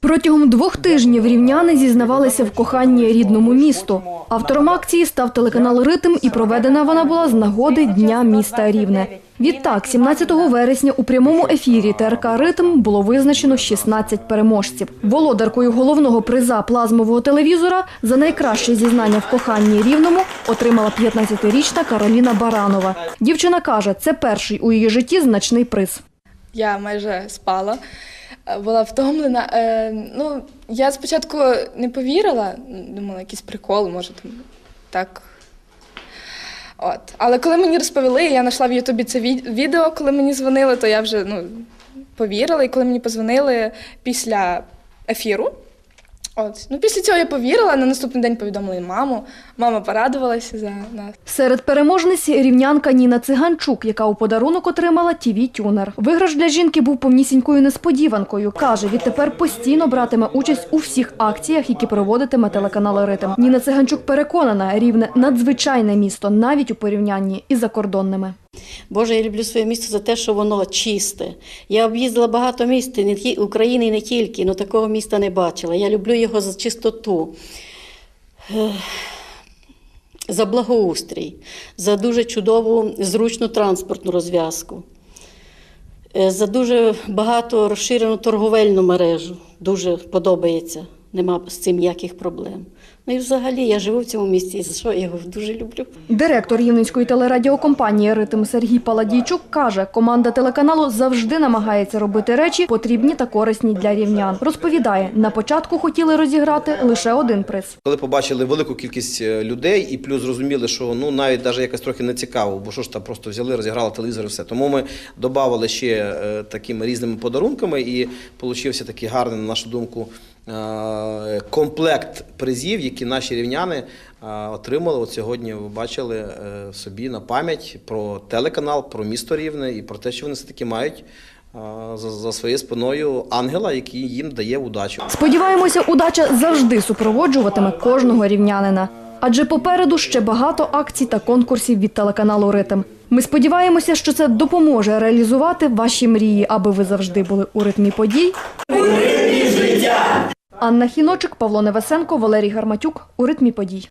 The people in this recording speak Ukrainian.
Протягом двох тижнів рівняни зізнавалися в коханні рідному місту. Автором акції став телеканал Ритм, і проведена вона була з нагоди Дня міста Рівне. Відтак, 17 вересня у прямому ефірі ТРК Ритм було визначено 16 переможців. Володаркою головного приза плазмового телевізора за найкраще зізнання в коханні рівному отримала 15-річна Кароліна Баранова. Дівчина каже, це перший у її житті значний приз. Я майже спала, е, була втомлена. Е, Ну, я спочатку не повірила, думала, якийсь прикол, може там так. От. Але коли мені розповіли, я знайшла в Ютубі це відео, коли мені дзвонили, то я вже ну, повірила. І коли мені позвонили після ефіру, от. ну, після цього я повірила, на наступний день повідомили маму. Мама порадувалася за нас. Серед переможниць рівнянка Ніна Циганчук, яка у подарунок отримала tv тюнер Виграш для жінки був повнісінькою несподіванкою. Каже, відтепер постійно братиме участь у всіх акціях, які проводитиме телеканал Ритм. Ніна Циганчук переконана, рівне надзвичайне місто, навіть у порівнянні із закордонними. Боже, я люблю своє місто за те, що воно чисте. Я об'їздила багато міст, України і не тільки, але такого міста не бачила. Я люблю його за чистоту, за благоустрій, за дуже чудову, зручну транспортну розв'язку, е, за дуже багато розширену торговельну мережу. Дуже подобається. Нема з цим ніяких проблем. Ну і взагалі я живу в цьому місті, за що я його дуже люблю. Директор Рівненської телерадіокомпанії Ритм Сергій Паладійчук каже, команда телеканалу завжди намагається робити речі потрібні та корисні для рівнян. Розповідає, на початку хотіли розіграти лише один приз. Коли побачили велику кількість е, людей і плюс зрозуміли, що ну навіть навіть якось трохи не цікаво, бо що ж там просто взяли, розіграли телевізор і все. Тому ми додавали ще е, такими різними подарунками і получився такий гарний, на нашу думку, е, комплект призів, які наші рівняни е, отримали. От сьогодні ви бачили е, собі на пам'ять про телеканал, про місто Рівне і про те, що вони все таки мають е, за, за своєю спиною ангела, який їм дає удачу. Сподіваємося, удача завжди супроводжуватиме кожного рівнянина. Адже попереду ще багато акцій та конкурсів від телеканалу Ритм. Ми сподіваємося, що це допоможе реалізувати ваші мрії, аби ви завжди були у ритмі подій. У ритмі життя! Анна Хіночик, Павло Невесенко, Валерій Гарматюк у ритмі подій.